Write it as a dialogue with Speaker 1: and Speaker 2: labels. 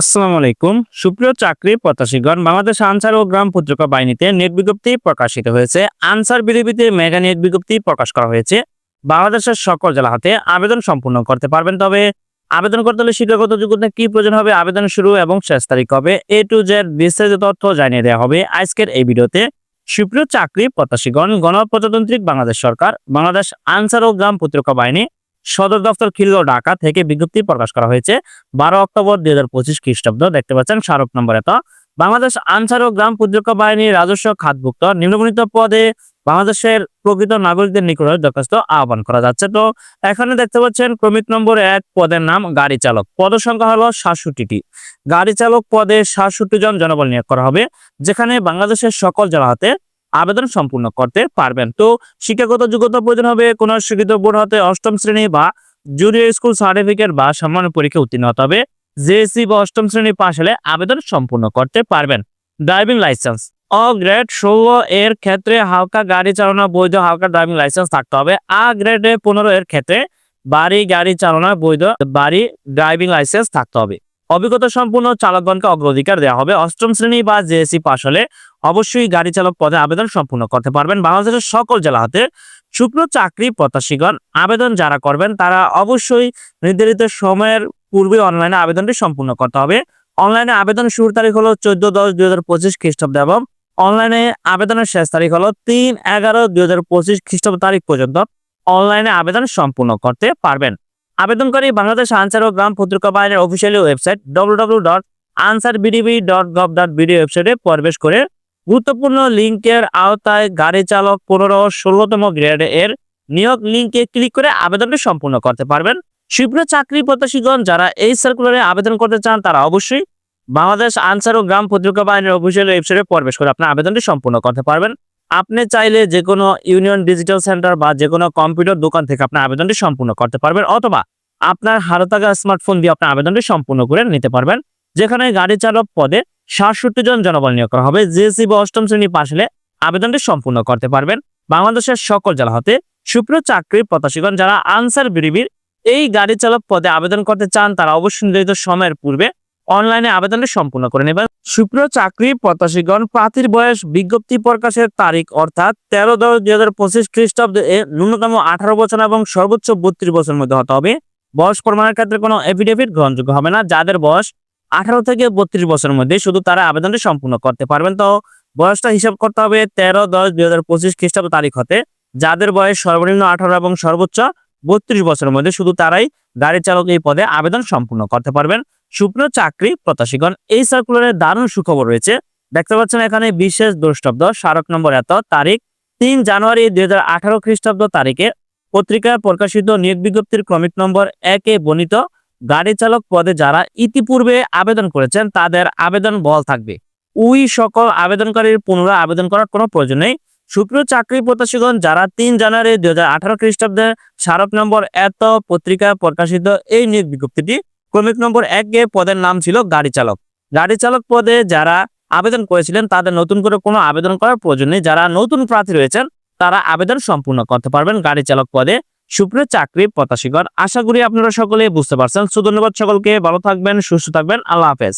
Speaker 1: আসসালামু আলাইকুম। সুপ্রিয় চাকরি প্রত্যাশীগণ, বাংলাদেশ আনসার ও গ্রাম পত্রিকা বাহিনীতে নেট বিজ্ঞপ্তি প্রকাশিত হয়েছে। আনসার বিডিবিতে মেগা নেট বিজ্ঞপ্তি প্রকাশ করা হয়েছে। বাংলাদেশের সকল জেলা হাতে আবেদন সম্পূর্ণ করতে পারবেন। তবে আবেদন করতে হলে শিক্ষাগত যোগ্যতা কি প্রয়োজন হবে, আবেদন শুরু এবং শেষ তারিখ হবে এ টু জেড বিস্তারিত তথ্য জানিয়ে দেওয়া হবে আজকের এই ভিডিওতে। সুপ্রিয় চাকরি প্রত্যাশীগণ গণপ্রজাতান্ত্রিক বাংলাদেশ সরকার, বাংলাদেশ আনসার ও গ্রাম পত্রিকা বাহিনী সদর দপ্তর খিলগাঁও, ঢাকা থেকে বিজ্ঞপ্তি প্রকাশ করা হয়েছে বারো অক্টোবর দুই হাজার পঁচিশ খ্রিস্টাব্দ। দেখতে পাচ্ছেন স্মারক নম্বর এত। বাংলাদেশ আনসার ও গ্রাম প্রতিরক্ষা বাহিনীর রাজস্ব খাতভুক্ত। নিম্নবর্ণিত পদে বাংলাদেশের প্রকৃত নাগরিকদের নিকটে দরখাস্ত আহ্বান করা যাচ্ছে। তো এখানে দেখতে পাচ্ছেন ক্রমিক নম্বর এক পদের নাম গাড়ি চালক। পদ সংখ্যা হলো সাতষট্টিটি। গাড়ি চালক পদে সাতষট্টি জন জনবল নিয়োগ করা হবে, যেখানে বাংলাদেশের সকল জেলা হাতে আবেদন সম্পূর্ণ করতে পারবেন। তো শিক্ষাগত যোগ্যতা প্রয়োজন হবে কোন স্বীকৃত বোর্ড হতে অষ্টম শ্রেণি বা জুনিয়র স্কুল সার্টিফিকেট বা সামান্য পরীক্ষা উত্তীর্ণ হতে হবে। জেএসসি বা অষ্টম শ্রেণি পাশ হলে আবেদন সম্পূর্ণ করতে পারবেন। ড্রাইভিং লাইসেন্স অ গ্রেড ষোলো এর ক্ষেত্রে হালকা গাড়ি চালানো, বৈধ হালকা ড্রাইভিং লাইসেন্স থাকতে হবে। আ গ্রেডে পনেরো এর ক্ষেত্রে বাড়ি গাড়ি চালানো, বৈধ বাড়ি ড্রাইভিং লাইসেন্স থাকতে হবে। অভিজ্ঞতা সম্পূর্ণ চালকগণকে অগ্রাধিকার দেওয়া হবে। অষ্টম শ্রেণি বা জেএসসি পাশ হলে অবশ্যই গাড়ি চালক পদে আবেদন সম্পূর্ণ করতে পারবেন। বাংলাদেশের সকল জেলা হাতে শুক্র চাকরি প্রত্যাশীগণ আবেদন যারা করবেন, তারা অবশ্যই নির্ধারিত সময়ের পূর্বে অনলাইনে আবেদনটি সম্পূর্ণ করতে হবে। অনলাইনে আবেদন শুরুর তারিখ হলো চোদ্দ দশ দুই হাজার পঁচিশ খ্রিস্টাব্দ এবং অনলাইনে আবেদনের শেষ তারিখ হলো তিন এগারো দুই হাজার পঁচিশ খ্রিস্টাব্দ তারিখ পর্যন্ত অনলাইনে আবেদন সম্পূর্ণ করতে পারবেন। আবেদনকারী বাংলাদেশ আনসার ও গ্রাম পত্রিকা বাহিনীর officially website dot Ansar VDP dot gov dot BD ওয়েবসাইটে প্রবেশ করে গুরুত্বপূর্ণ লিঙ্কের আওতায় গাড়ি চালক পনেরো ষোলোতম গ্রেড এর নিয়োগ লিঙ্কে ক্লিক করে আবেদনটি সম্পূর্ণ করতে পারবেন। শীঘ্র চাকরি প্রত্যাশীগণ যারা এই সার্কুলারে আবেদন করতে চান, তারা অবশ্যই বাংলাদেশ আনসার ও গ্রাম পত্রিকা বাহিনীর অফিসিয়াল ওয়েবসাইটে প্রবেশ করে আপনার আবেদনটি সম্পূর্ণ করতে পারবেন। আপনি চাইলে যে কোনো ইউনিয়ন ডিজিটাল সেন্টার বা যে কোনো কম্পিউটার দোকান থেকে আপনার আবেদনটি সম্পূর্ণ করতে পারবেন, অথবা আপনার হাতে থাকা স্মার্টফোন দিয়ে আপনার আবেদনটি সম্পূর্ণ করে নিতে পারবেন। যেখানে গাড়ি চালক পদে সাতষট্টি জন জনবল নিয়োগ করা হবে। জেএসসি বা অষ্টম শ্রেণি পাশ হলে আবেদনটি সম্পূর্ণ করতে পারবেন। বাংলাদেশের সকল জেলা হতে সুপ্রিয় চাকরির প্রত্যাশীগণ যারা আনসার বিডিবির এই গাড়ি চালক পদে আবেদন করতে চান, তারা অবশ্যই নির্ধারিত সময়ের পূর্বে অনলাইনে আবেদনটি সম্পূর্ণ করে নেবেন। সুপ্রিয় চাকরি প্রত্যাশীগণ, প্রার্থীর বয়স বিজ্ঞপ্তি প্রকাশের তারিখ অর্থাৎ তেরো দশ দুই হাজার পঁচিশ খ্রিস্টাব্দে ন্যূনতম আঠারো বছর এবং সর্বোচ্চ বত্রিশ বছরের মধ্যে হতে হবে। বয়স প্রমাণের ক্ষেত্রে কোনো এফিডেভিট গ্রহণযোগ্য হবে না। যাদের বয়স আঠারো থেকে বত্রিশ বছরের মধ্যে, শুধু তারা আবেদনটি সম্পূর্ণ করতে পারবেন। তো বয়সটা হিসাব করতে হবে তেরো দশ দুই হাজার পঁচিশ খ্রিস্টাব্দ তারিখ হতে। যাদের বয়স সর্বনিম্ন আঠারো এবং সর্বোচ্চ বত্রিশ বছরের মধ্যে, শুধু তারাই গাড়ি চালক এই পদে আবেদন সম্পূর্ণ করতে পারবেন। সুপ্রিয় চাকরি প্রত্যাশীগণ। এই সার্কুলারে দারুণ সুখবর রয়েছে। দেখতে পাচ্ছেন এখানে বিশেষ দ্রষ্টব্দ স্মারক নম্বর এত, তারিখ তিন জানুয়ারি দুই হাজার আঠারো খ্রিস্টাব্দ তারিখে। পত্রিকায় প্রকাশিত নিয়োগ বিজ্ঞপ্তির ক্রমিক নম্বর একে বর্ণিত, গাড়ি চালক পদে যারা ইতিপূর্বে আবেদন করেছেন, তাদের আবেদন বল থাকবে। ওই সকল আবেদনকারীর পুনরায় আবেদন করার কোনো প্রয়োজন নেই। সুপ্রিয় চাকরি প্রত্যাশীগণ যারা তিন জানুয়ারি দুই হাজার আঠারো খ্রিস্টাব্দে স্মারক নম্বর এত পত্রিকায় প্রকাশিত এই নিয়োগ বিজ্ঞপ্তিটি ক্রমিক নম্বর এক এ পদের নাম ছিল গাড়ি চালক। গাড়ি চালক পদে যারা আবেদন করেছিলেন, তাদের নতুন করে কোনো আবেদন করার প্রয়োজন নেই। যারা নতুন প্রার্থী রয়েছেন, তারা আবেদন সম্পূর্ণ করতে পারবেন গাড়ি চালক পদে। সুপ্রিয় চাকরি প্রত্যাশীগণ, আশা করি আপনারা সকলে বুঝতে পারছেন। সুধন্যবাদ সকলকে, ভালো থাকবেন, সুস্থ থাকবেন। আল্লাহ হাফেজ।